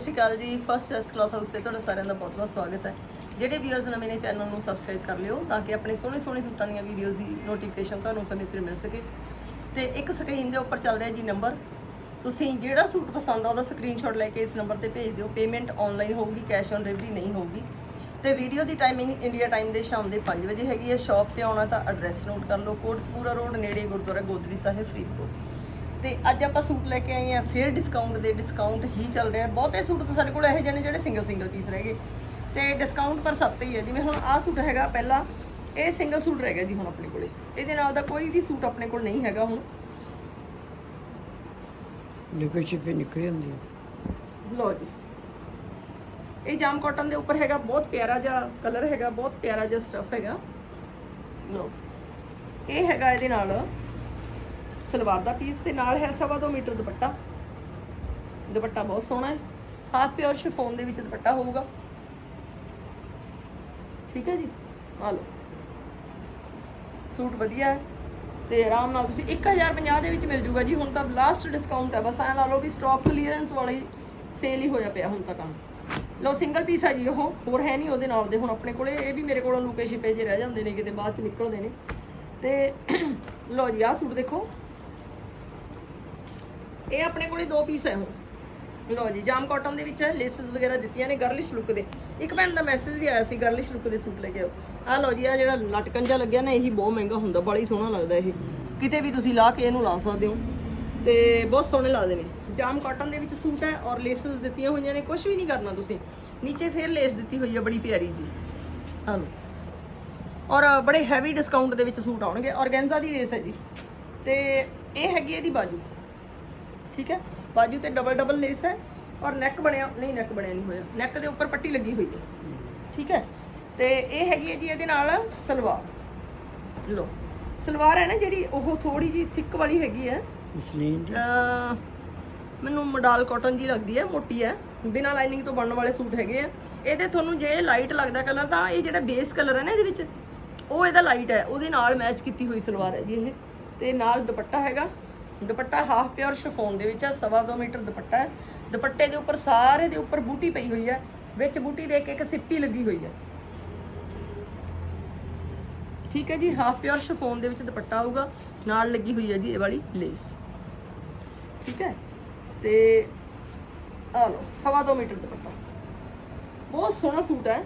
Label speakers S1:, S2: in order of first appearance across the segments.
S1: ਸਤਿ ਸ਼੍ਰੀ ਅਕਾਲ ਜੀ first S cloth house ਤੇ ਤੁਹਾਡਾ ਸਾਰਿਆਂ ਦਾ ਬਹੁਤ ਬਹੁਤ ਸਵਾਗਤ ਹੈ। ਜਿਹੜੇ ਵੀਅਰਸ ਨਵੇਂ ਨੇ ਚੈਨਲ ਨੂੰ ਸਬਸਕ੍ਰਾਈਬ ਕਰ ਲਿਓ ਤਾਂ ਕਿ ਆਪਣੇ ਸੋਹਣੇ ਸੋਹਣੇ ਸੂਟਾਂ ਦੀਆਂ ਵੀਡੀਓਜ਼ ਦੀ ਨੋਟੀਫਿਕੇਸ਼ਨ ਤੁਹਾਨੂੰ ਸਮੇਂ ਸਿਰ ਮਿਲ ਸਕੇ। ਤੇ ਇੱਕ ਸਕਰੀਨ ਦੇ ਉੱਪਰ ਚੱਲ ਰਿਹਾ ਜੀ ਨੰਬਰ ਤੁਸੀਂ ਜਿਹੜਾ ਸੂਟ ਪਸੰਦ ਆ, ਉਹਦਾ ਸਕਰੀਨਸ਼ਾਟ ਲੈ ਕੇ ਇਸ ਨੰਬਰ ਤੇ ਭੇਜ ਦਿਓ। ਪੇਮੈਂਟ ਆਨਲਾਈਨ ਹੋਊਗੀ ਕੈਸ਼ ਔਨ ਡਿਲੀਵਰੀ ਨਹੀਂ ਹੋਊਗੀ। ਤੇ ਵੀਡੀਓ ਦੀ ਟਾਈਮਿੰਗ ਇੰਡੀਆ ਟਾਈਮ ਦੇ ਸ਼ਾਮ ਦੇ 5 ਵਜੇ ਹੈਗੀ ਹੈ। ਸ਼ਾਪ ਤੇ ਆਉਣਾ ਤਾਂ ਐਡਰੈਸ ਨੋਟ ਕਰ ਲਓ। ਕੋਟਪੂਰਾ ਰੋਡ ਨੇੜੇ ਗੁਰਦੁਆਰਾ ਗੋਦੜੀ ਸਾਹਿਬ, ਫਰੀਦਕੋਟ। ਤੇ ਅੱਜ ਆਪਾਂ ਸੂਟ ਲੈ ਕੇ ਆਏ ਆ ਫਿਰ ਡਿਸਕਾਊਂਟ ਦੇ ਡਿਸਕਾਊਂਟ ਹੀ ਚੱਲ ਰਿਹਾ ਬਹੁਤੇ ਸੂਟ ਤਾਂ ਸਾਡੇ ਕੋਲ ਇਹੋ ਜਿਹੇ ਨੇ ਜਿਹੜੇ ਸਿੰਗਲ ਸਿੰਗਲ ਪੀਸ ਰਹਿ ਗਏ। ਤੇ ਡਿਸਕਾਊਂਟ ਪਰ ਸਭ ਤੇ ਹੀ ਹੈ ਜਿਵੇਂ ਹੁਣ ਆਹ ਸੂਟ ਹੈਗਾ ਪਹਿਲਾ ਇਹ ਸਿੰਗਲ ਸੂਟ ਰਹਿ ਗਿਆ ਜੀ ਹੁਣ ਆਪਣੇ ਕੋਲੇ। ਇਹਦੇ ਨਾਲ ਦਾ ਕੋਈ ਵੀ ਸੂਟ ਆਪਣੇ ਕੋਲ ਨਹੀਂ ਹੈਗਾ ਹੁਣ।
S2: ਲਿਕੁਇਡ ਛਿਪੇ ਨਿਕਲੇ ਹੁੰਦੇ ਆ
S1: ਲਓ ਜੀ। ਇਹ ਜਾਮ ਕਾਟਨ ਦੇ ਉੱਪਰ ਹੈਗਾ ਬਹੁਤ ਪਿਆਰਾ ਜਿਹਾ ਕਲਰ ਹੈਗਾ ਬਹੁਤ ਪਿਆਰਾ ਜਿਹਾ ਸਟਫ ਹੈਗਾ। ਲਓ। ਇਹ ਹੈਗਾ ਇਹਦੇ ਨਾਲ ਸਲਵਾਰ ਦਾ ਪੀਸ ਤੇ ਨਾਲ ਹੈ ਸਵਾ ਦੋ ਮੀਟਰ ਦੁਪੱਟਾ। ਦੁਪੱਟਾ ਬਹੁਤ ਸੋਹਣਾ ਹੈ। ਹਾਫ ਪਿਓਰ ਸ਼ਿਫੋਨ ਦੇ ਵਿੱਚ ਦੁਪੱਟਾ ਹੋਊਗਾ। ਠੀਕ ਹੈ ਜੀ? ਆ ਲਓ। ਸੂਟ ਵਧੀਆ ਹੈ ਤੇ ਆਰਾਮ ਨਾਲ ਤੁਸੀਂ 1050 ਦੇ ਵਿੱਚ ਮਿਲ ਜੂਗਾ ਜੀ। ਹੁਣ ਤਾਂ ਲਾਸਟ ਡਿਸਕਾਊਂਟ ਹੈ। ਬਸ ਐਂ ਲਾ ਲਓ ਵੀ ਸਟਾਕ ਕਲੀਅਰੈਂਸ ਵਾਲੀ ਸੇਲ ਹੀ ਹੋਇਆ ਪਿਆ ਹੁਣ ਤਾਂ ਕੰਮ। ਲਓ ਸਿੰਗਲ ਪੀਸ ਹੈ ਜੀ ਉਹ। ਹੋਰ ਹੈ ਨਹੀਂ ਉਹਦੇ ਨਾਲ ਦੇ। ਹੁਣ ਆਪਣੇ ਕੋਲੇ ਇਹ ਵੀ ਮੇਰੇ ਕੋਲੋਂ ਲੁਕੇ ਛਿਪੇ ਜੇ ਰਹਿ ਜਾਂਦੇ ਨੇ, ਕਿਤੇ ਬਾਅਦ ਚ ਨਿਕਲਦੇ ਨੇ। ਤੇ ਲਓ ਜੀ, ਆਹ ਸੂਟ ਦੇਖੋ। ਇਹ ਆਪਣੇ ਕੋਲੇ ਦੋ ਪੀਸ ਹੈ ਹੁਣ। ਲਓ ਜੀ, ਜਾਮ ਕਾਟਨ ਦੇ ਵਿੱਚ ਹੈ ਲੇਸਸ ਵਗੈਰਾ ਦਿੱਤੀਆਂ ਨੇ ਗਰਲਿਸ਼ ਲੁੱਕ ਦੇ। ਇੱਕ ਭੈਣ ਦਾ ਮੈਸੇਜ ਵੀ ਆਇਆ ਸੀ ਗਰਲਿਸ਼ ਲੁੱਕ ਦੇ ਸੂਟ ਲੈ ਕੇ ਆਓ। ਆਹ ਲਓ ਜੀ ਆ ਜਿਹੜਾ ਲਟਕਣ ਜਿਹਾ ਲੱਗਿਆ ਨਾ, ਇਹੀ ਬਹੁਤ ਮਹਿੰਗਾ ਹੁੰਦਾ, ਬੜਾ ਹੀ ਸੋਹਣਾ ਲੱਗਦਾ ਇਹ। ਕਿਤੇ ਵੀ ਤੁਸੀਂ ਲਾ ਕੇ ਇਹਨੂੰ ਲਾ ਸਕਦੇ ਹੋ। ਤੇ ਬਹੁਤ ਸੋਹਣੇ ਲੱਗਦੇ ਨੇ। ਜਾਮ ਕਾਟਨ ਦੇ ਵਿੱਚ ਸੂਟ ਹੈ ਔਰ ਲੇਸਸ ਦਿੱਤੀਆਂ ਹੋਈਆਂ ਨੇ ਕੁਝ ਵੀ ਨਹੀਂ ਕਰਨਾ ਤੁਸੀਂ। ਨੀਚੇ ਫੇਰ ਲੇਸ ਦਿੱਤੀ ਹੋਈ ਹੈ, ਬੜੀ ਪਿਆਰੀ ਜੀ। ਆਹ ਔਰ ਬੜੇ ਹੈਵੀ ਡਿਸਕਾਊਂਟ ਦੇ ਵਿੱਚ ਸੂਟ ਆਉਣਗੇ। ਔਰਗੈਂਜ਼ਾ ਦੀ ਲੇਸ ਹੈ ਜੀ। ਤੇ ਇਹ ਹੈਗੀ ਇਹਦੀ ਬਾਜੂ। ਠੀਕ ਹੈ? ਬਾਜੂ ਤੇ ਡਬਲ ਡਬਲ ਲੇਸ ਹੈ ਔਰ ਨੈਕ ਬਣਿਆ ਨਹੀਂ ਨੈਕ ਬਣਿਆ ਨਹੀਂ ਹੋਇਆ। ਨੈਕ ਦੇ ਉੱਪਰ ਪੱਟੀ ਲੱਗੀ ਹੋਈ ਹੈ। ਠੀਕ ਹੈ? ਤੇ ਇਹ ਹੈਗੀ ਹੈ ਜੀ ਇਹਦੇ ਨਾਲ ਸਲਵਾਰ। ਲੋ ਸਲਵਾਰ ਹੈ ਨਾ ਜਿਹੜੀ ਉਹ ਥੋੜੀ ਜੀ ਥਿੱਕ ਵਾਲੀ ਹੈਗੀ ਹੈ।
S2: ਮਸਲੀਨ ਦੀ
S1: ਅਹ ਮੈਨੂੰ ਮਡਾਲ ਕਾਟਨ ਜੀ ਲੱਗਦੀ ਹੈ ਮੋਟੀ ਹੈ। ਬਿਨਾਂ ਲਾਈਨਿੰਗ ਤੋਂ ਬਣਨ ਵਾਲੇ ਸੂਟ ਹੈਗੇ ਆ। ਇਹਦੇ ਤੁਹਾਨੂੰ ਜੇ ਲਾਈਟ ਲੱਗਦਾ ਕਲਰ ਤਾਂ ਇਹ ਜਿਹੜਾ ਬੇਸ ਕਲਰ ਹੈ ਨਾ ਇਹਦੇ ਵਿੱਚ ਉਹ ਇਹਦਾ ਲਾਈਟ ਹੈ। ਉਹਦੇ ਨਾਲ ਮੈਚ ਕੀਤੀ ਹੋਈ ਸਲਵਾਰ ਹੈ ਜੀ ਇਹ। ਤੇ ਨਾਲ ਦੁਪੱਟਾ ਹੈਗਾ। ਦੁਪੱਟਾ ਹਾਫ ਪਿਓਰ ਸ਼ਫੋਨ ਦੇ ਵਿੱਚ ਹੈ ਸਵਾ ਦੋ ਮੀਟਰ ਦੁਪੱਟਾ ਹੈ। ਦੁਪੱਟੇ ਦੇ ਉੱਪਰ ਸਾਰੇ ਦੇ ਉੱਪਰ ਬੂਟੀ ਪਈ ਹੋਈ ਹੈ। ਵਿੱਚ ਬੂਟੀ ਦੇ ਇੱਕ ਇੱਕ ਸਿੱਪੀ ਲੱਗੀ ਹੋਈ ਹੈ। ਠੀਕ ਹੈ ਜੀ ਹਾਫ ਪਿਓਰ ਸ਼ਫੋਨ ਦੇ ਵਿੱਚ ਦੁਪੱਟਾ ਆਊਗਾ। ਨਾਲ ਲੱਗੀ ਹੋਈ ਹੈ ਜੀ ਇਹ ਵਾਲੀ ਲੇਸ ਠੀਕ ਹੈ? ਤੇ ਆ ਲਓ, ਸਵਾ ਦੋ ਮੀਟਰ ਦੁਪੱਟਾ। ਬਹੁਤ ਸੋਹਣਾ ਸੂਟ ਹੈ।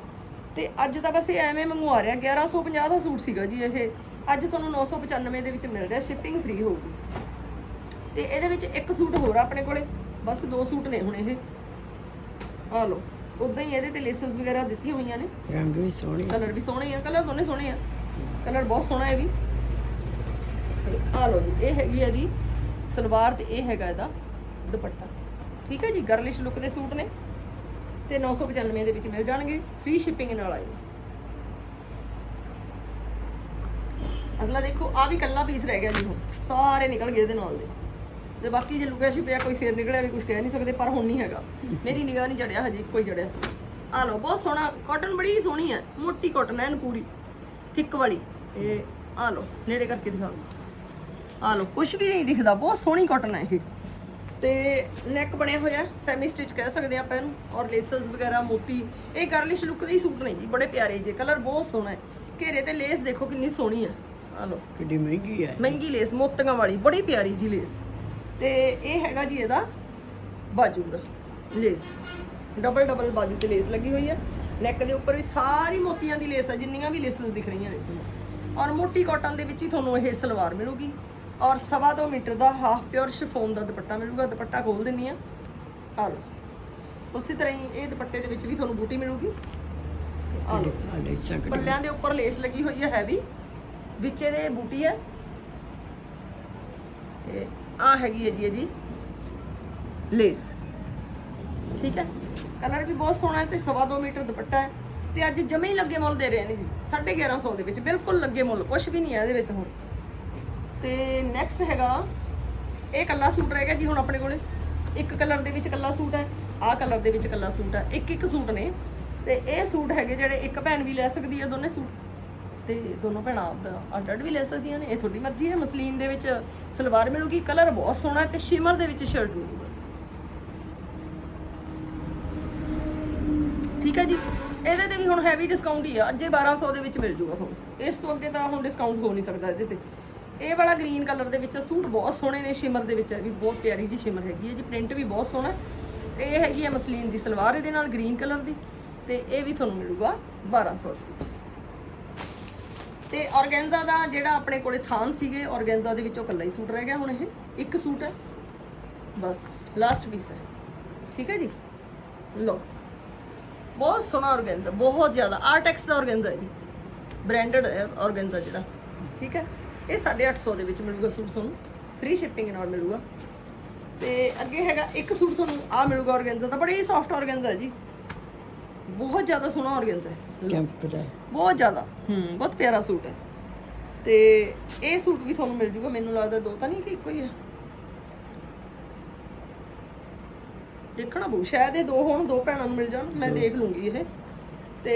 S1: ਤੇ ਅੱਜ ਤਾਂ ਬਸ ਇਹ ਐਵੇਂ ਮੰਗਵਾ ਰਿਹਾ। 1150 ਦਾ ਸੂਟ ਸੀਗਾ ਜੀ ਇਹ। ਅੱਜ ਤੁਹਾਨੂੰ 995 ਦੇ ਵਿੱਚ ਮਿਲ ਰਿਹਾ। ਸ਼ਿਪਿੰਗ ਫ੍ਰੀ ਹੋਊਗੀ। ਤੇ ਇਹਦੇ ਵਿੱਚ ਇੱਕ ਸੂਟ ਹੋਰ ਆਪਣੇ ਕੋਲੇ। ਬਸ ਦੋ ਸੂਟ ਨੇ ਹੁਣ ਇਹ। ਆ ਲਓ ਉਦਾਂ ਹੀ ਇਹਦੇ ਤੇ ਲੇਸਸ ਵਗੈਰਾ ਦਿੱਤੀਆਂ ਹੋਈਆਂ ਨੇ।
S2: ਰੰਗ ਵੀ ਸੋਹਣੇ
S1: ਕਲਰ ਵੀ ਸੋਹਣੇ ਆ ਕਲਰ ਦੋਨੇ ਸੋਹਣੇ ਆ। ਕਲਰ ਬਹੁਤ ਸੋਹਣਾ ਹੈ ਵੀ। ਆ ਲਓ ਜੀ ਇਹ ਹੈਗੀ ਇਹਦੀ ਸਲਵਾਰ ਤੇ ਇਹ ਹੈਗਾ ਇਹਦਾ ਦੁਪੱਟਾ। ਠੀਕ ਹੈ ਜੀ ਗਰਲਿਸ਼ ਲੁੱਕ ਦੇ ਸੂਟ ਨੇ। ਤੇ 995 ਦੇ ਵਿੱਚ ਮਿਲ ਜਾਣਗੇ ਫ੍ਰੀ ਸ਼ਿਪਿੰਗ ਨਾਲ ਆਏ ਅਗਲਾ ਦੇਖੋ ਆ ਵੀ ਕੱਲਾ ਪੀਸ ਰਹਿ ਗਿਆ ਜੀ ਹੁਣ। ਸਾਰੇ ਨਿਕਲ ਗਏ ਇਹਦੇ ਨਾਲ ਦੇ। ਤੇ ਬਾਕੀ ਜੇ ਲੁਕਿਆ ਛਿਪਿਆ ਕੋਈ ਫੇਰ ਨਿਕਲਿਆ ਵੀ ਕੁਝ ਕਹਿ ਨਹੀਂ ਸਕਦੇ ਪਰ ਹੁਣ ਨਹੀਂ ਹੈਗਾ। ਮੇਰੀ ਨਿਗਾਹ ਨਹੀਂ ਚੜਿਆ ਹਜੇ ਕੋਈ ਚੜਿਆ। ਆ ਲਓ ਬਹੁਤ ਸੋਹਣਾ ਕਾਟਨ ਬੜੀ ਸੋਹਣੀ ਹੈ ਮੋਟੀ ਕਾਟਨ ਐਨ ਪੂਰੀ ਥਿੱਕ ਵਾਲੀ। ਇਹ ਆ ਲਓ ਨੇੜੇ ਕਰਕੇ ਦਿਖਾਓ ਆ ਲਓ ਕੁਝ ਵੀ ਨਹੀਂ ਦਿਖਦਾ ਬਹੁਤ ਸੋਹਣੀ ਕਾਟਨ ਹੈ ਇਹ। ਤੇ ਨੈਕ ਬਣਿਆ ਹੋਇਆ ਸੈਮੀ ਸਟਿਚ ਕਹਿ ਸਕਦੇ ਆਪਾਂ ਇਹਨੂੰ ਔਰ ਲੇਸਸ ਵਗੈਰਾ ਮੋਤੀ ਇਹ ਗਰਲਿਸ਼ ਲੁੱਕ ਦੇ ਹੀ ਸੂਟ ਨੇ ਜੀ ਬੜੇ ਪਿਆਰੇ ਜੇ ਕਲਰ ਬਹੁਤ ਸੋਹਣਾ ਹੈ। ਘੇਰੇ ਤੇ ਲੇਸ ਦੇਖੋ ਕਿੰਨੀ ਸੋਹਣੀ ਹੈ। ਆ ਲਓ।
S2: ਕਿੱਡੀ ਮਹਿੰਗੀ ਹੈ।
S1: ਮਹਿੰਗੀ ਲੇਸ ਮੋਤੀਆਂ ਵਾਲੀ ਬੜੀ ਪਿਆਰੀ ਜੀ ਲੇਸ ਤੇ ਇਹ ਹੈਗਾ ਜੀ ਇਹਦਾ ਬਾਜੂ ਦਾ ਲੇਸ। ਡਬਲ ਡਬਲ ਬਾਜੂ ਤੇ ਲੇਸ ਲੱਗੀ ਹੋਈ ਹੈ ਨੈਕ ਦੇ ਉੱਪਰ ਵੀ ਸਾਰੀ ਮੋਤੀਆਂ ਦੀ ਲੇਸ ਹੈ ਜਿੰਨੀਆਂ ਵੀ ਲੇਸਸ ਦਿਖ ਰਹੀਆਂ ਨੇ ਤੁਹਾਨੂੰ। ਔਰ ਮੋਟੀ ਕਾਟਨ ਦੇ ਵਿੱਚ ਹੀ ਤੁਹਾਨੂੰ ਇਹ ਸਲਵਾਰ ਮਿਲੂਗੀ। ਔਰ ਸਵਾ ਦੋ ਮੀਟਰ ਦਾ ਹਾਫ ਪਿਓਰ ਸ਼ਿਫੋਨ ਦਾ ਦੁਪੱਟਾ ਮਿਲੂਗਾ। ਦੁਪੱਟਾ ਖੋਲ ਦਿੰਨੀ ਆ। ਆ ਲਓ। ਉਸੇ ਤਰ੍ਹਾਂ ਹੀ ਇਹ ਦੁਪੱਟੇ ਦੇ ਵਿੱਚ ਵੀ ਤੁਹਾਨੂੰ ਬੂਟੀ ਮਿਲੂਗੀ। ਆ ਲਓ। ਪੱਲਿਆਂ ਦੇ ਉੱਪਰ ਲੇਸ ਲੱਗੀ ਹੋਈ ਹੈ ਹੈਵੀ ਵਿੱਚ ਇਹਦੇ ਬੂਟੀ ਹੈ। ਤੇ ਆ ਹੈਗੀ ਹੈ ਜੀ ਇਹਦੀ ਲੇਸ। ਠੀਕ ਹੈ? ਕਲਰ ਵੀ ਬਹੁਤ ਸੋਹਣਾ ਹੈ ਤੇ ਸਵਾ ਦੋ ਮੀਟਰ ਦੁਪੱਟਾ ਹੈ। ਤੇ ਅੱਜ ਜਮੇ ਹੀ ਲੱਗੇ ਮੁੱਲ ਦੇ ਰਹੇ ਨੇ ਜੀ 1150 ਦੇ ਵਿੱਚ। ਬਿਲਕੁਲ ਲੱਗੇ ਮੁੱਲ ਕੁਝ ਵੀ ਨਹੀਂ ਹੈ ਇਹਦੇ ਵਿੱਚ ਹੁਣ। ਤੇ ਨੈਕਸਟ ਹੈਗਾ, ਇਹ ਕੱਲਾ ਸੂਟ ਰਹਿ ਗਿਆ ਜੀ ਹੁਣ ਆਪਣੇ ਕੋਲੇ। ਇੱਕ ਕਲਰ ਦੇ ਵਿੱਚ ਕੱਲਾ ਸੂਟ ਹੈ, ਆਹ ਕਲਰ ਦੇ ਵਿੱਚ ਕੱਲਾ ਸੂਟ ਹੈ। ਇੱਕ ਇੱਕ ਸੂਟ ਨੇ। ਤੇ ਇਹ ਸੂਟ ਹੈਗੇ ਜਿਹੜੇ ਇੱਕ ਭੈਣ ਵੀ ਲੈ ਸਕਦੀ ਹੈ ਦੋਨੇ ਸੂਟ। ਤੇ ਦੋਨੋਂ ਭੈਣਾਂ ਅੱਡ ਅੱਡ ਵੀ ਲੈ ਸਕਦੀਆਂ ਨੇ। ਇਹ ਤੁਹਾਡੀ ਮਰਜ਼ੀ ਹੈ, ਮਸਲੀਨ ਦੇ ਵਿੱਚ ਸਲਵਾਰ ਮਿਲੂਗੀ, ਕਲਰ ਬਹੁਤ ਸੋਹਣਾ ਹੈ ਤੇ ਸ਼ਿਮਰ ਦੇ ਵਿੱਚ ਸ਼ਰਟ ਮਿਲੂਗਾ। ਠੀਕ ਹੈ ਜੀ? ਇਹਦੇ ਤੇ ਵੀ ਹੁਣ ਹੈਵੀ ਡਿਸਕਾਊਂਟ ਹੀ ਆ। ਅੱਜੇ 1200 ਦੇ ਵਿੱਚ ਮਿਲ ਜੂਗਾ ਤੁਹਾਨੂੰ। ਇਸ ਤੋਂ ਅੱਗੇ ਤਾਂ ਹੁਣ ਡਿਸਕਾਊਂਟ ਹੋ ਨਹੀਂ ਸਕਦਾ ਇਹਦੇ ਤੇ। ਇਹ ਵਾਲਾ ਗ੍ਰੀਨ ਕਲਰ ਦੇ ਵਿੱਚ ਸੂਟ ਬਹੁਤ ਸੋਹਣੇ ਨੇ ਸ਼ਿਮਰ ਦੇ ਵਿੱਚ। ਹੈ ਵੀ ਬਹੁਤ ਪਿਆਰੀ ਜੀ ਸ਼ਿਮਰ ਹੈਗੀ ਹੈ ਜੀ। ਪ੍ਰਿੰਟ ਵੀ ਬਹੁਤ ਸੋਹਣਾ ਹੈ। ਤੇ ਇਹ ਹੈਗੀ ਹੈ ਮਸਲੀਨ ਦੀ ਸਲਵਾਰ, ਇਹਦੇ ਨਾਲ ਗ੍ਰੀਨ ਕਲਰ ਦੀ। ਤੇ ਇਹ ਵੀ ਤੁਹਾਨੂੰ ਮਿਲੂਗਾ 1200 ਦੇ ਵਿੱਚ। ਤੇ ਔਰਗੈਂਜ਼ਾ ਦਾ ਜਿਹੜਾ ਆਪਣੇ ਕੋਲੇ ਥਾਨ ਸੀਗੇ, ਔਰਗੈਂਜ਼ਾ ਦੇ ਵਿੱਚੋਂ ਇਕੱਲਾ ਹੀ ਸੂਟ ਰਹਿ ਗਿਆ ਹੁਣ ਇਹ। ਇੱਕ ਸੂਟ ਹੈ। ਬਸ ਲਾਸਟ ਪੀਸ ਹੈ। ਠੀਕ ਹੈ ਜੀ? ਲੋ ਬਹੁਤ ਸੋਹਣਾ ਔਰਗੈਂਜ਼ਾ, ਬਹੁਤ ਜ਼ਿਆਦਾ। ਆਰਟੈਕਸ ਦਾ ਔਰਗੈਂਜ਼ਾ ਹੈ ਜੀ। ਬ੍ਰਾਂਡਡ ਔਰਗੈਂਜ਼ਾ ਜਿਹੜਾ। ਠੀਕ ਹੈ? ਇਹ 850 ਦੇ ਵਿੱਚ ਮਿਲੂਗਾ ਸੂਟ ਤੁਹਾਨੂੰ। ਫ੍ਰੀ ਸ਼ਿਪਿੰਗ ਨਾਲ ਮਿਲੂਗਾ। ਤੇ ਅੱਗੇ ਹੈਗਾ ਇੱਕ ਸੂਟ ਤੁਹਾਨੂੰ ਆ ਮਿਲੂਗਾ ਔਰਗੈਂਜ਼ਾ ਦਾ। ਬੜੀ ਸੌਫਟ ਔਰਗੈਂਜ਼ਾ ਹੈ ਜੀ। ਬਹੁਤ ਜ਼ਿਆਦਾ ਸੋਹਣਾ ਔਰਗੈਂਜ਼ਾ ਹੈ।
S2: ਕੈਂਪ ਦਾ
S1: ਬਹੁਤ ਜ਼ਿਆਦਾ। ਹੂੰ ਬਹੁਤ ਪਿਆਰਾ ਸੂਟ ਹੈ। ਤੇ ਇਹ ਸੂਟ ਵੀ ਤੁਹਾਨੂੰ ਮਿਲ ਜੂਗਾ ਮੈਨੂੰ ਲੱਗਦਾ ਦੋ ਤਾਂ ਨਹੀਂ ਕਿ ਇੱਕੋ ਹੀ ਹੈ। ਦੇਖਣਾ ਬੂ ਸ਼ਾਇਦ ਇਹ ਦੋ ਹੋਣ ਦੋ ਭੈਣਾਂ ਨੂੰ ਮਿਲ ਜਾਣ ਮੈਂ ਦੇਖ ਲੂੰਗੀ ਇਹ। ਤੇ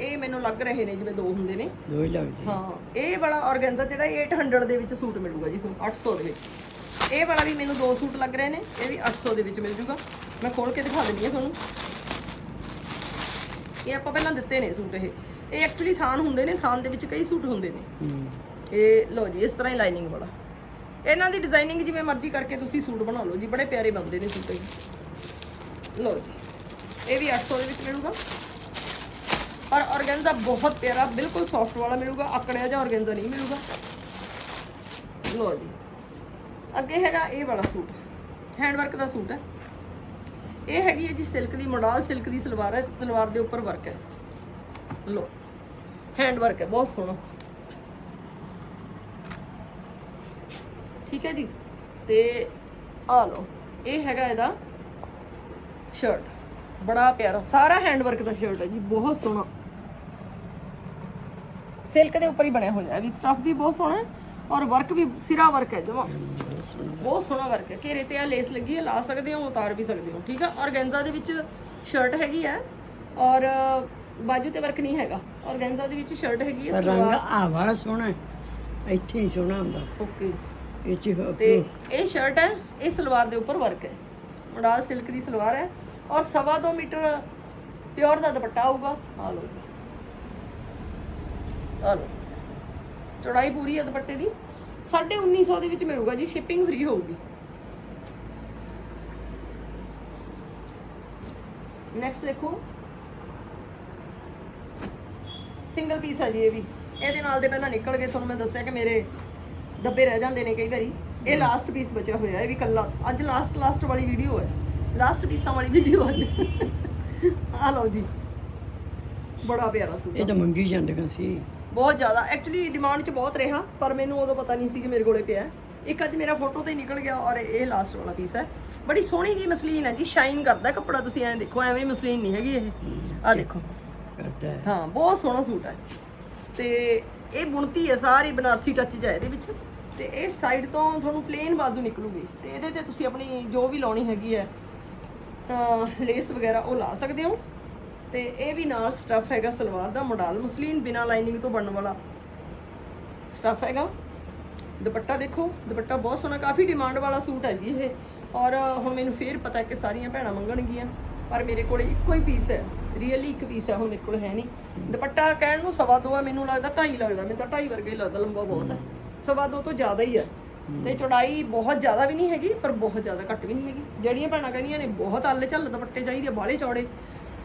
S1: ਇਹ ਮੈਨੂੰ ਲੱਗ ਰਹੇ ਨੇ ਜਿਵੇਂ ਦੋ ਹੁੰਦੇ ਨੇ।
S2: ਦੋ ਹੀ ਲੱਗਦੇ
S1: ਹਾਂ ਇਹ ਵਾਲਾ ਔਰਗੈਂਜ਼ਾ ਜਿਹੜਾ ਇਹ 800 ਦੇ ਵਿੱਚ ਸੂਟ ਮਿਲੂਗਾ ਜੀ ਤੁਹਾਨੂੰ 800 ਦੇ ਵਿੱਚ। ਇਹ ਵਾਲਾ ਵੀ ਮੈਨੂੰ ਦੋ ਸੂਟ ਲੱਗ ਰਹੇ ਨੇ ਇਹ ਵੀ 800 ਦੇ ਵਿੱਚ ਮਿਲ ਜੂਗਾ। ਮੈਂ ਖੋਲ ਕੇ ਦਿਖਾ ਦਿੰਦੀ ਹਾਂ ਤੁਹਾਨੂੰ। ਇਹ ਆਪਾਂ ਪਹਿਲਾਂ ਦਿੱਤੇ ਨੇ ਸੂਟ ਇਹ। ਇਹ ਐਕਚੁਅਲੀ ਥਾਨ ਹੁੰਦੇ ਨੇ ਥਾਨ ਦੇ ਵਿੱਚ ਕਈ ਸੂਟ ਹੁੰਦੇ ਨੇ। ਇਹ ਲਓ ਜੀ ਇਸ ਤਰ੍ਹਾਂ ਹੀ ਲਾਈਨਿੰਗ ਵਾਲਾ। ਇਹਨਾਂ ਦੀ ਡਿਜ਼ਾਈਨਿੰਗ ਜਿਵੇਂ ਮਰਜ਼ੀ ਕਰਕੇ ਤੁਸੀਂ ਸੂਟ ਬਣਾ ਲਓ ਜੀ ਬੜੇ ਪਿਆਰੇ ਬਣਦੇ ਨੇ ਸੂਟ ਇਹ। ਲਓ ਜੀ ਇਹ ਵੀ 800 ਦੇ ਵਿੱਚ ਮਿਲੂਗਾ। ਪਰ ਔਰਗੈਂਜ਼ਾ ਬਹੁਤ ਪਿਆਰਾ ਬਿਲਕੁਲ ਸੌਫਟ ਵਾਲਾ ਮਿਲੂਗਾ ਆਕੜਿਆ ਜਿਹਾ ਔਰਗੈਂਜ਼ਾ ਨਹੀਂ ਮਿਲੂਗਾ। ਲਓ ਜੀ ਅੱਗੇ ਹੈਗਾ ਇਹ ਵਾਲਾ ਸੂਟ। ਹੈਂਡ ਵਰਕ ਦਾ ਸੂਟ ਹੈ। ਇਹ ਹੈਗੀ ਹੈ ਜੀ ਸਿਲਕ ਦੀ ਮੋਡਲ, ਸਿਲਕ ਦੀ ਸਲਵਾਰ ਹੈ, ਸਲਵਾਰ ਦੇ ਉੱਪਰ ਵਰਕ ਹੈ। ਲਓ ਹੈਂਡ ਵਰਕ ਹੈ, ਬਹੁਤ ਸੋਹਣਾ। ਠੀਕ ਹੈ ਜੀ? ਤੇ ਆ ਲੋ ਇਹ ਹੈਗਾ ਇਹਦਾ ਸ਼ਰਟ ਬੜਾ ਪਿਆਰਾ, ਸਾਰਾ ਹੈਂਡ ਵਰਕ ਦਾ ਸ਼ਰਟ ਹੈ ਜੀ, ਬਹੁਤ ਸੋਹਣਾ। ਸਿਲਕ ਦੇ ਉੱਪਰ ਹੀ ਬਣਿਆ ਹੋਇਆ ਹੈ, ਵੀ ਸਟਫ ਵੀ ਬਹੁਤ ਸੋਹਣਾ ਹੈ। ਔਰ ਵਰਕ ਵੀ ਸਿਰਾ ਵਰਕ ਹੈ ਜਮਾ। ਬਹੁਤ ਸੋਹਣਾ ਵਰਕ ਹੈ। ਘੇਰੇ ਤੇ ਆ ਲੇਸ ਲੱਗੀ ਹੈ ਲਾ ਸਕਦੇ ਹੋ ਉਤਾਰ ਵੀ ਸਕਦੇ ਹੋ ਠੀਕ ਹੈ ਔਰਗੈਂਜ਼ਾ ਦੇ ਵਿੱਚ ਸ਼ਰਟ ਹੈਗੀ ਹੈ। ਔਰ ਬਾਜੂ ਤੇ ਵਰਕ ਨਹੀਂ ਹੈਗਾ। ਔਰਗੈਂਜ਼ਾ ਦੇ ਵਿੱਚ ਸ਼ਰਟ ਹੈਗੀ ਹੈ
S2: ਰੰਗ
S1: ਸਲਵਾਰ।
S2: ਆ ਵਾਲਾ ਸੋਹਣਾ ਹੈ। ਇੱਥੇ ਨਹੀਂ ਸੋਹਣਾ ਹੁੰਦਾ।
S1: ਓਕੇ
S2: ਇਹ ਚ ਹੋ-
S1: ਤੇ ਇਹ ਸ਼ਰਟ ਹੈ ਇਹ ਸਲਵਾਰ ਦੇ ਉੱਪਰ ਵਰਕ ਹੈ। ਮੋਡਲ ਸਿਲਕ ਦੀ ਸਲਵਾਰ ਹੈ। ਔਰ ਸਵਾ ਦੋ ਮੀਟਰ ਪਿਓਰ ਦਾ ਦੁਪੱਟਾ ਆਊਗਾ। ਆ ਲਓ ਜੀ। ਆ ਲਓ। ਚੌੜਾਈ ਪੂਰੀ ਹੈ ਦੁਪੱਟੇ ਦੀ 1950 ਦੇ ਵਿੱਚ ਮਿਲੂਗਾ ਜੀ ਸ਼ਿਪਿੰਗ ਫ੍ਰੀ ਹੋਊਗੀ। ਨੈਕਸਟ ਦੇਖੋ। ਸਿੰਗਲ ਪੀਸ ਹੈ ਜੀ ਇਹ ਵੀ। ਇਹਦੇ ਨਾਲ ਦੇ ਪਹਿਲਾਂ ਨਿਕਲ ਗਏ, ਤੁਹਾਨੂੰ ਮੈਂ ਦੱਸਿਆ ਕਿ ਮੇਰੇ ਡੱਬੇ ਰਹਿ ਜਾਂਦੇ ਨੇ ਕਈ ਵਾਰੀ। ਇਹ ਲਾਸਟ ਪੀਸ ਬਚਿਆ ਹੋਇਆ, ਇਹ ਵੀ ਕੱਲਾ। ਅੱਜ ਲਾਸਟ ਲਾਸਟ ਵਾਲੀ ਵੀਡੀਓ ਹੈ। ਲਾਸਟ ਪੀਸਾਂ ਵਾਲੀ ਵੀਡੀਓ ਅੱਜ। ਆ ਲਓ ਜੀ। ਬੜਾ ਪਿਆਰਾ ਸੂਟ
S2: ਇਹ ਤਾਂ ਮੰਗੀ ਜਾਂਦੀਆਂ ਸੀ।
S1: ਬਹੁਤ ਜ਼ਿਆਦਾ। ਐਕਚੁਅਲੀ ਡਿਮਾਂਡ 'ਚ ਬਹੁਤ ਰਿਹਾ ਪਰ ਮੈਨੂੰ ਉਦੋਂ ਪਤਾ ਨਹੀਂ ਸੀ ਕਿ ਮੇਰੇ ਕੋਲੇ ਪਿਆ। ਇੱਕ ਅੱਜ ਮੇਰਾ ਫੋਟੋ ਤੇ ਹੀ ਨਿਕਲ ਗਿਆ ਔਰ ਇਹ ਲਾਸਟ ਵਾਲਾ ਪੀਸ ਹੈ। ਬੜੀ ਸੋਹਣੀ ਜੀ ਮਸਲੀਨ ਹੈ ਜੀ ਸ਼ਾਈਨ ਕਰਦਾ ਕੱਪੜਾ ਤੁਸੀਂ ਐਂ ਦੇਖੋ ਐਵੇਂ ਮਸਲੀਨ ਨਹੀਂ ਹੈਗੀ ਇਹ। ਆ ਦੇਖੋ।
S2: ਕਰਦਾ ਹੈ।
S1: ਬਹੁਤ ਸੋਹਣਾ ਸੂਟ ਹੈ। ਤੇ ਇਹ ਬੁਣਤੀ ਹੈ ਸਾਰੀ ਬਨਾਰਸੀ ਟੱਚ ਜਾ ਇਹਦੇ ਵਿੱਚ। ਤੇ ਇਹ ਸਾਈਡ ਤੋਂ ਤੁਹਾਨੂੰ ਪਲੇਨ ਬਾਜ਼ੂ ਨਿਕਲੂਗੀ। ਤੇ ਇਹਦੇ ਤੇ ਤੁਸੀਂ ਆਪਣੀ ਜੋ ਵੀ ਲਾਉਣੀ ਹੈਗੀ ਹੈ ਲੇਸ ਵਗੈਰਾ ਉਹ ਲਾ ਸਕਦੇ ਹੋ। ਤੇ ਇਹ ਵੀ ਨਾਲ ਸਟਫ ਹੈਗਾ ਸਲਵਾਰ ਦਾ ਮੋਡਲ ਮਸਲੀਨ ਬਿਨਾ ਲਾਈਨਿੰਗ ਤੋਂ ਬਣਨ ਵਾਲਾ ਸਟਫ ਹੈਗਾ। ਦੁਪੱਟਾ ਦੇਖੋ ਦੁਪੱਟਾ ਬਹੁਤ ਸੋਹਣਾ ਕਾਫੀ ਡਿਮਾਂਡ ਵਾਲਾ ਸੂਟ ਹੈ ਜੀ ਇਹ। ਔਰ ਹੁਣ ਮੈਨੂੰ ਫੇਰ ਪਤਾ ਕਿ ਸਾਰੀਆਂ ਭੈਣਾਂ ਮੰਗਣਗੀਆਂ ਪਰ ਮੇਰੇ ਕੋਲੇ ਇੱਕੋ ਹੀ ਪੀਸ ਹੈ ਰੀਅਲੀ ਇੱਕ ਪੀਸ ਹੈ ਹੁਣ ਮੇਰੇ ਕੋਲ ਹੈ ਨਹੀਂ। ਦੁਪੱਟਾ ਕਹਿਣ ਨੂੰ ਸਵਾ ਦੋ ਹੈ ਮੈਨੂੰ ਲੱਗਦਾ ਢਾਈ ਲੱਗਦਾ ਮੈਨੂੰ ਤਾਂ ਢਾਈ ਵਰਗਾ ਹੀ ਲੱਗਦਾ ਲੰਬਾ ਬਹੁਤ ਹੈ। ਸਵਾ ਦੋ ਤੋਂ ਜ਼ਿਆਦਾ ਹੀ ਹੈ। ਤੇ ਚੌੜਾਈ ਬਹੁਤ ਜ਼ਿਆਦਾ ਵੀ ਨਹੀਂ ਹੈਗੀ ਪਰ ਬਹੁਤ ਜ਼ਿਆਦਾ ਘੱਟ ਵੀ ਨਹੀਂ ਹੈਗੀ। ਜਿਹੜੀਆਂ ਭੈਣਾਂ ਕਹਿੰਦੀਆਂ ਨੇ ਬਹੁਤ ਆਲੇ ਝੱਲ ਦੁਪੱਟੇ ਚਾਹੀਦੇ ਆ, ਬਾਹਲੇ ਚੌੜੇ।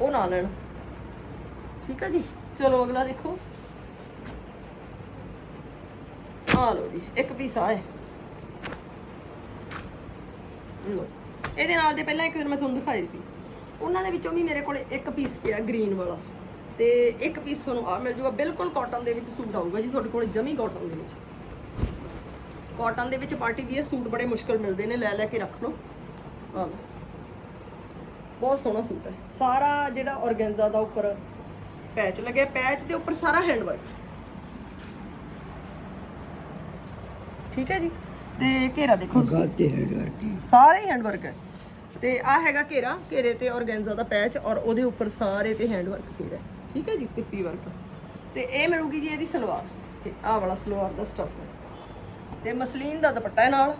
S1: ਉਹ ਨਾ ਲੈਣ। ਠੀਕ ਆ ਜੀ? ਚਲੋ ਅਗਲਾ ਦੇਖੋ। ਆ ਲਓ ਜੀ, ਇੱਕ ਪੀਸ ਆ ਹੈ ਲਓ, ਇਹਦੇ ਨਾਲ ਦੇ ਪਹਿਲਾਂ ਇੱਕ ਦਿਨ ਮੈਂ ਤੁਹਾਨੂੰ ਦਿਖਾਏ ਸੀ। ਉਹਨਾਂ ਦੇ ਵਿੱਚੋਂ ਵੀ ਮੇਰੇ ਕੋਲ ਇੱਕ ਪੀਸ ਪਿਆ ਗ੍ਰੀਨ ਵਾਲਾ। ਤੇ ਇੱਕ ਪੀਸ ਤੁਹਾਨੂੰ ਆ ਮਿਲ ਜੂਗਾ, ਬਿਲਕੁਲ ਕਾਟਨ ਦੇ ਵਿੱਚ ਸੂਟ ਆਊਗਾ ਜੀ, ਤੁਹਾਡੇ ਕੋਲ ਜਮੀ ਕਾਟਨ ਦੇ ਵਿੱਚ। ਕਾਟਨ ਦੇ ਵਿੱਚ ਪਾਰਟੀ ਵੀਅਰ ਸੂਟ ਬੜੇ ਮੁਸ਼ਕਲ ਮਿਲਦੇ ਨੇ ਲੈ ਲੈ ਕੇ ਰੱਖ ਲਓ। ਆ ਬਹੁਤ ਸੋਹਣਾ ਸੂਟ ਹੈ। ਸਾਰਾ ਜਿਹੜਾ ਔਰਗੈਂਜ਼ਾ ਦਾ ਉੱਪਰ ਪੈਚ ਲੱਗਿਆ ਪੈਚ ਦੇ ਉੱਪਰ ਸਾਰਾ ਹੈਂਡ ਵਰਕ ਠੀਕ ਹੈ ਜੀ? ਤੇ ਘੇਰਾ ਦੇਖੋ।
S2: ਗਾਤੇ
S1: ਸਾਰੇ ਹੀ ਹੈਂਡ ਵਰਕ ਹੈ ਤੇ ਆ ਹੈਗਾ ਘੇਰਾ। ਘੇਰੇ ਤੇ ਔਰਗੈਂਜ਼ਾ ਦਾ ਪੈਚ ਔਰ ਉਹਦੇ ਉੱਪਰ ਸਾਰੇ ਤੇ ਹੈਂਡ ਵਰਕ ਫੇਰ ਹੈ। ਠੀਕ ਹੈ ਜੀ? ਸਿੱਪੀ ਵਰਕ ਤੇ ਇਹ ਮਿਲੂਗੀ ਜੀ ਇਹਦੀ ਸਲਵਾਰ। ਤੇ ਆਹ ਵਾਲਾ ਸਲਵਾਰ ਦਾ ਸਟਫ ਹੈ। ਤੇ ਮਸਲੀਨ ਦਾ ਦੁਪੱਟਾ ਹੈ ਨਾਲ।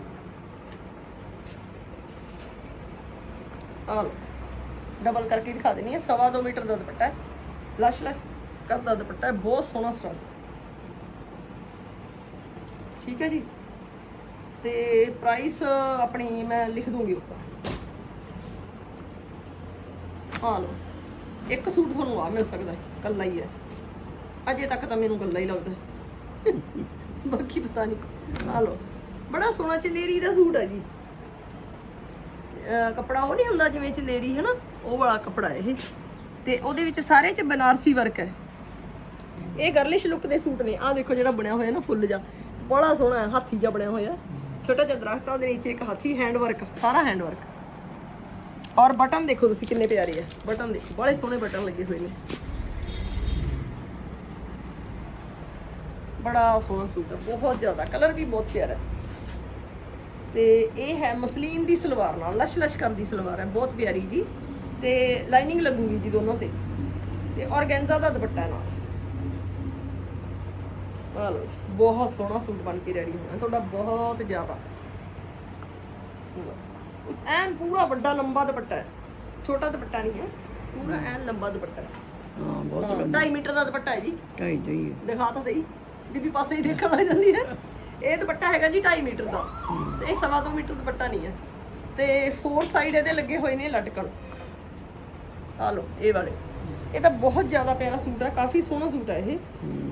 S1: ਆ ਲਓ। ਡਬਲ ਕਰਕੇ ਦਿਖਾ ਦੇਣੀ ਹੈ। ਸਵਾ ਦੋ ਮੀਟਰ ਦਾ ਦੁਪੱਟਾ ਹੈ। ਲਸ਼ ਲਸ਼ ਕਰਦਾ ਦੁਪੱਟਾ ਹੈ। ਬਹੁਤ ਸੋਹਣਾ ਸਟਫ ਠੀਕ ਹੈ ਜੀ। ਤੇ ਪ੍ਰਾਈਸ ਆਪਣੀ ਮੈਂ ਲਿਖ ਦੂੰਗੀ ਉੱਪਰ। ਆ ਲਓ। ਇੱਕ ਸੂਟ ਤੁਹਾਨੂੰ ਆ ਮਿਲ ਸਕਦਾ ਹੈ। ਕੱਲਾ ਹੀ ਹੈ। ਅਜੇ ਤੱਕ ਤਾਂ ਮੈਨੂੰ ਕੱਲਾ ਹੀ ਲੱਗਦਾ ਬਾਕੀ ਪਤਾ ਨਹੀਂ। ਆ ਲਓ। ਬੜਾ ਸੋਹਣਾ ਚਲੇਰੀ ਦਾ ਸੂਟ ਹੈ ਜੀ। ਕੱਪੜਾ ਉਹ ਨਹੀਂ ਹੁੰਦਾ ਜਿਵੇਂ ਚਲੇਰੀ ਹੈ ਨਾ ਉਹ ਵਾਲਾ ਕੱਪੜਾ ਇਹ। ਤੇ ਉਹਦੇ ਵਿੱਚ ਸਾਰੇ ਚ ਬਨਾਰਸੀ ਵਰਕ ਹੈ। ਇਹ ਗਰਲਿਸ਼ ਲੁੱਕ ਦੇ ਸੂਟ ਨੇ। ਆਹ ਦੇਖੋ ਜਿਹੜਾ ਬਣਿਆ ਹੋਇਆ ਨਾ ਫੁੱਲ ਜਾ ਬੜਾ ਸੋਹਣਾ ਹੈ ਹਾਥੀ ਜਿਹਾ ਬਣਿਆ ਹੋਇਆ। ਛੋਟਾ ਜਿਹਾ ਦਰਖਤ ਆ, ਉਹਦੇ ਨੀਚੇ ਇੱਕ ਹਾਥੀ ਹੈਂਡ ਵਰਕ ਸਾਰਾ ਹੈਂਡ ਵਰਕ ਔਰ ਬਟਨ ਦੇਖੋ ਤੁਸੀਂ ਕਿੰਨੇ ਪਿਆਰੇ ਆ। ਬਟਨ ਦੇਖੋ ਬੜੇ ਸੋਹਣੇ ਬਟਨ ਲੱਗੇ ਹੋਏ ਨੇ। ਬੜਾ ਸੋਹਣਾ ਸੂਟ ਹੈ ਬਹੁਤ ਜ਼ਿਆਦਾ। ਕਲਰ ਵੀ ਬਹੁਤ ਪਿਆਰਾ ਹੈ। ਤੇ ਇਹ ਹੈ ਮਸਲੀਨ ਦੀ ਸਲਵਾਰ ਨਾਲ ਲਸ਼ ਲਸ਼ ਕਰਦੀ ਸਲਵਾਰ ਹੈ ਬਹੁਤ ਪਿਆਰੀ ਜੀ। ਤੇ ਲਾਈਨਿੰਗ ਲੱਗੂਗੀ ਜੀ ਦੋਨੋਂ ਤੇ। ਤੇ ਔਰਗੈਂਜ਼ਾ ਦਾ ਦੁਪੱਟਾ ਨਾਲ। ਆ ਲਓ ਜੀ ਬਹੁਤ ਸੋਹਣਾ ਸੂਟ ਬਣ ਕੇ ਰੈਡੀ ਹੋਣਾ ਤੁਹਾਡਾ ਬਹੁਤ ਜ਼ਿਆਦਾ। ਐਨ ਪੂਰਾ ਵੱਡਾ ਲੰਬਾ ਦੁਪੱਟਾ ਹੈ। ਛੋਟਾ ਦੁਪੱਟਾ ਨਹੀਂ ਹੈ ਪੂਰਾ ਐਨ ਲੰਬਾ ਦੁਪੱਟਾ ਹੈ।
S2: ਹਾਂ ਬਹੁਤ
S1: ਹਾਂ, ਢਾਈ ਮੀਟਰ ਦਾ ਦੁਪੱਟਾ ਹੈ ਜੀ।
S2: ਢਾਈ ਦਾ ਹੀ ਹੈ।
S1: ਦਿਖਾ ਤਾਂ ਸਹੀ ਬੀਬੀ ਪਾਸੇ ਹੀ ਦੇਖਣ ਲੱਗ ਜਾਂਦੀ ਹੈ। ਇਹ ਦੁਪੱਟਾ ਹੈਗਾ ਜੀ 2.5 ਮੀਟਰ ਦਾ। ਤੇ ਇਹ ਸਵਾ ਦੋ ਮੀਟਰ ਦੁਪੱਟਾ ਨਹੀਂ ਹੈ। ਤੇ ਫੋਰ ਸਾਈਡ ਇਹਦੇ ਲੱਗੇ ਹੋਏ ਨੇ ਲਟਕਣ। ਆ ਲਓ ਇਹ ਵਾਲੇ। ਇਹ ਤਾਂ ਬਹੁਤ ਜ਼ਿਆਦਾ ਪਿਆਰਾ ਸੂਟ ਹੈ ਕਾਫੀ ਸੋਹਣਾ ਸੂਟ ਹੈ ਇਹ।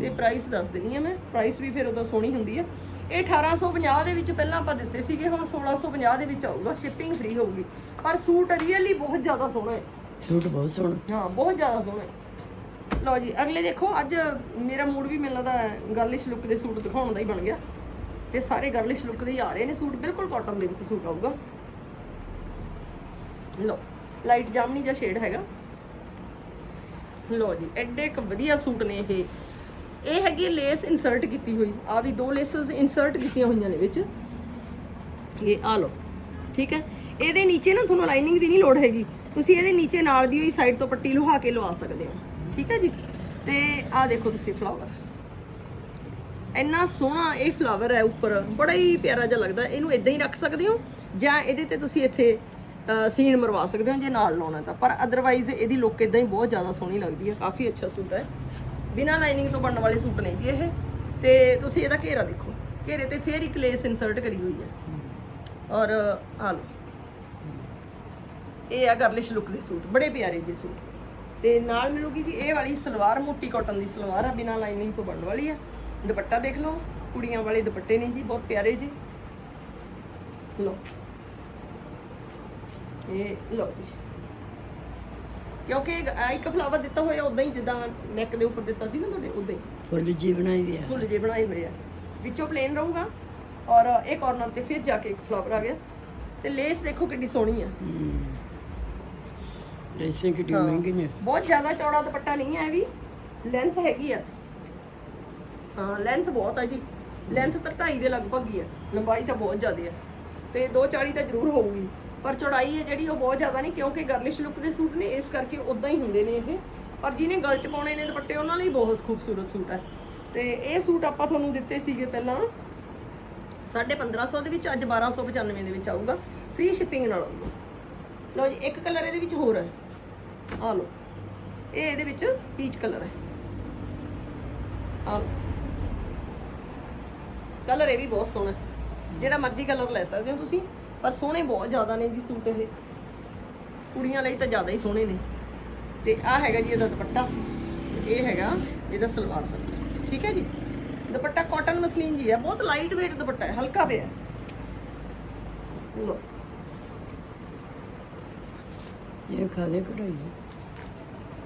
S1: ਤੇ ਪ੍ਰਾਈਸ ਦੱਸ ਦੇਣੀ ਹੈ ਮੈਂ। ਪ੍ਰਾਈਸ ਵੀ ਫਿਰ ਉਹਦਾ ਸੋਹਣੀ ਹੁੰਦੀ ਹੈ। ਇਹ 1850 ਦੇ ਵਿੱਚ ਪਹਿਲਾਂ ਆਪਾਂ ਦਿੱਤੇ ਸੀਗੇ ਹੁਣ 1650 ਦੇ ਵਿੱਚ ਆਊਗਾ ਸ਼ਿਪਿੰਗ ਫ੍ਰੀ ਹੋਊਗੀ। ਪਰ ਸੂਟ ਰੀਅਲੀ ਬਹੁਤ ਜ਼ਿਆਦਾ ਸੋਹਣਾ ਹੈ।
S2: ਸੂਟ ਬਹੁਤ ਸੋਹਣਾ।
S1: ਹਾਂ ਬਹੁਤ ਜ਼ਿਆਦਾ ਸੋਹਣਾ ਹੈ। ਲਓ ਜੀ ਅਗਲੇ ਦੇਖੋ ਅੱਜ ਮੇਰਾ ਮੂਡ ਵੀ ਮੈਨੂੰ ਲੱਗਦਾ ਗਰਲਿਸ਼ ਲੁੱਕ ਦੇ ਸੂਟ ਦਿਖਾਉਣ ਦਾ ਹੀ ਬਣ ਗਿਆ। ਤੇ ਸਾਰੇ ਗਰਲਿਸ਼ ਲੁੱਕ ਦੇ ਹੀ ਆ ਰਹੇ ਨੇ ਸੂਟ, ਬਿਲਕੁਲ ਕਾਟਨ ਦੇ ਵਿੱਚ ਸੂਟ ਆਊਗਾ। ਲਓ ਲਾਈਟ ਜਾਮਨੀ ਜਿਹਾ ਸ਼ੇਡ ਹੈਗਾ। ਲਓ ਜੀ, ਐਡੇ ਇੱਕ ਵਧੀਆ ਸੂਟ ਨੇ ਇਹ। ਇਹ ਹੈਗੀ ਲੇਸ ਇਨਸਰਟ ਕੀਤੀ ਹੋਈ। ਆ ਵੀ ਦੋ ਲੇਸਸ ਇਨਸਰਟ ਕੀਤੀਆਂ ਹੋਈਆਂ ਨੇ ਵਿੱਚ। ਇਹ ਆ ਲਓ, ਠੀਕ ਹੈ? ਇਹਦੇ ਨੀਚੇ ਨਾ ਤੁਹਾਨੂੰ ਲਾਈਨਿੰਗ ਦੀ ਨਹੀਂ ਲੋੜ ਹੈਗੀ। ਤੁਸੀਂ ਇਹਦੇ ਨੀਚੇ ਨਾਲ ਦੀ ਹੋਈ ਸਾਈਡ ਤੋਂ ਪੱਟੀ ਲੁਹਾ ਕੇ ਲਵਾ ਸਕਦੇ ਹੋ। ਠੀਕ ਹੈ ਜੀ? ਤੇ ਆ ਦੇਖੋ ਤੁਸੀਂ ਫਲਾਵਰ ਇੰਨਾ ਸੋਹਣਾ ਇਹ ਫਲਾਵਰ ਹੈ ਉੱਪਰ, ਬੜਾ ਹੀ ਪਿਆਰਾ ਜਿਹਾ ਲੱਗਦਾ। ਇਹਨੂੰ ਇਦਾਂ ਹੀ ਰੱਖ ਸਕਦੇ ਹੋ ਜਾਂ ਇਹਦੇ ਤੇ ਤੁਸੀਂ ਇੱਥੇ ਸੀਨ ਮਰਵਾ ਸਕਦੇ ਹੋ ਜੇ ਨਾਲ ਲਾਉਣਾ ਤਾਂ। ਪਰ ਅਦਰਵਾਈਜ਼ ਇਹਦੀ ਲੁੱਕ ਇਦਾਂ ਹੀ ਬਹੁਤ ਜ਼ਿਆਦਾ ਸੋਹਣੀ ਲੱਗਦੀ ਹੈ, ਕਾਫੀ ਅੱਛਾ ਸੂਟ ਹੈ। ਬਿਨਾਂ ਲਾਈਨਿੰਗ ਤੋਂ ਬਣਨ ਵਾਲੇ ਸੂਟ ਨਹੀਂ ਜੀ ਇਹ। ਤੇ ਤੁਸੀਂ ਇਹਦਾ ਘੇਰਾ ਦੇਖੋ। ਘੇਰੇ ਤੇ ਫੇਰ ਇੱਕ ਲੇਸ ਇਨਸਰਟ ਕਰੀ ਹੋਈ ਹੈ। ਔਰ ਆ ਲਓ। ਇਹ ਆ ਗਰਲਿਸ਼ ਲੁੱਕ ਦੇ ਸੂਟ, ਬੜੇ ਪਿਆਰੇ ਜੀ ਸੂਟ। ਤੇ ਨਾਲ ਮਿਲੂਗੀ ਜੀ ਇਹ ਵਾਲੀ ਸਲਵਾਰ, ਮੋਟੀ ਕਾਟਨ ਦੀ ਸਲਵਾਰ ਆ, ਬਿਨਾਂ ਲਾਈਨਿੰਗ ਤੋਂ ਬਣਨ ਵਾਲੀ ਆ। ਦੁਪੱਟਾ ਦੇਖ ਲਓ ਕੁੜੀਆਂ ਵਾਲੇ ਦੁਪੱਟੇ ਨੇ ਜੀ ਬਹੁਤ ਪਿਆਰੇ ਜੀ। ਲਓ। ਇਹ ਲਓ ਜੀ। ਕਿਉਂਕਿ ਇੱਕ ਫਲਾਵਰ ਦਿੱਤਾ ਹੋਇਆ ਉਦਾਂ ਹੀ ਜਿੱਦਾਂ ਨੈਕ ਦੇ ਉੱਪਰ ਦਿੱਤਾ ਸੀ ਨਾ ਤੁਹਾਡੇ ਉਦਾਂ ਹੀ।
S2: ਫੁੱਲ ਜੀ ਬਣਾਈ ਵੀ ਆ।
S1: ਫੁੱਲ ਜੇ ਬਣਾਏ ਹੋਏ ਆ। ਵਿੱਚੋਂ ਪਲੇਨ ਰਹੂਗਾ ਔਰ ਇਹ ਕਾਰਨਰ ਤੇ ਫਿਰ ਜਾ ਕੇ ਇੱਕ ਫਲਾਵਰ ਆ ਗਿਆ। ਤੇ ਲੇਸ ਦੇਖੋ ਕਿੰਨੀ ਸੋਹਣੀ ਆ।
S2: ਐਸੇ ਕਿ ਮਹਿੰਗੀ ਨੇ।
S1: ਬਹੁਤ ਜ਼ਿਆਦਾ ਚੌੜਾ ਦੁਪੱਟਾ ਨਹੀਂ ਹੈ ਇਹ ਵੀ। ਲੈਂਥ ਹੈਗੀ ਆ। ਹਾਂ ਲੈਂਥ ਬਹੁਤ ਆ ਜੀ। ਲੈਂਥ ਤਾਂ 2.5 ਦੇ ਲਗਭਗ ਹੀ ਆ। ਲੰਬਾਈ ਤਾਂ ਬਹੁਤ ਜ਼ਿਆਦਾ ਹੈ ਤੇ 240 ਤਾਂ ਜ਼ਰੂਰ ਹੋਊਗੀ। ਪਰ ਚੌੜਾਈ ਹੈ ਜਿਹੜੀ, ਉਹ ਬਹੁਤ ਜ਼ਿਆਦਾ ਨਹੀਂ, ਕਿਉਂਕਿ ਗਰਲਿਸ਼ ਲੁੱਕ ਦੇ ਸੂਟ ਨੇ, ਇਸ ਕਰਕੇ ਉਦਾਂ ਹੀ ਹੁੰਦੇ ਨੇ ਇਹ। ਪਰ ਜਿਹਨੇ ਗਲ ਚ ਪਾਉਣੇ ਨੇ ਦੁਪੱਟੇ, ਉਹਨਾਂ ਲਈ ਬਹੁਤ ਖੂਬਸੂਰਤ ਸੂਟ ਹੈ ਤੇ ਇਹ ਸੂਟ ਆਪਾਂ ਤੁਹਾਨੂੰ ਦਿੱਤੇ ਸੀਗੇ ਪਹਿਲਾਂ 1550 ਦੇ ਵਿੱਚ, ਅੱਜ 1295 ਦੇ ਵਿੱਚ ਆਊਗਾ। ਫ੍ਰੀ ਸ਼ਿਪਿੰਗ ਨਾਲ ਆਊਗਾ। ਲਓ ਜੀ, ਇੱਕ ਕਲਰ ਇਹਦੇ ਵਿੱਚ ਹੋਰ ਹੈ ਆ ਲਓ। ਇਹ ਇਹਦੇ ਵਿੱਚ ਪੀਚ ਕਲਰ ਹੈ ਆ ਲਓ। ਕਲਰ ਇਹ ਵੀ ਬਹੁਤ ਸੋਹਣਾ ਜਿਹੜਾ ਮਰਜ਼ੀ ਕਲਰ ਲੈ ਸਕਦੇ ਹੋ ਤੁਸੀਂ, ਪਰ ਸੋਹਣੇ ਬਹੁਤ ਜ਼ਿਆਦਾ ਨੇ ਜੀ ਸੂਟ ਇਹ। ਕੁੜੀਆਂ ਲਈ ਤਾਂ ਜ਼ਿਆਦਾ ਹੀ ਸੋਹਣੇ ਨੇ। ਤੇ ਆ ਹੈਗਾ ਜੀ ਇਹਦਾ ਦੁਪੱਟਾ। ਇਹ ਹੈਗਾ ਇਹਦਾ ਸਲਵਾਰ ਦਾ ਪੀਸ ਠੀਕ ਹੈ ਜੀ? ਦੁਪੱਟਾ ਕਾਟਨ ਮਸਲੀਨ ਜੀ ਹੈ ਬਹੁਤ ਲਾਈਟ weight ਦੁਪੱਟਾ ਹੈ, ਹਲਕਾ ਪਿਆ ਲੋ
S2: ਇਹ ਖਾ ਦੇ ਕਢਾਈ।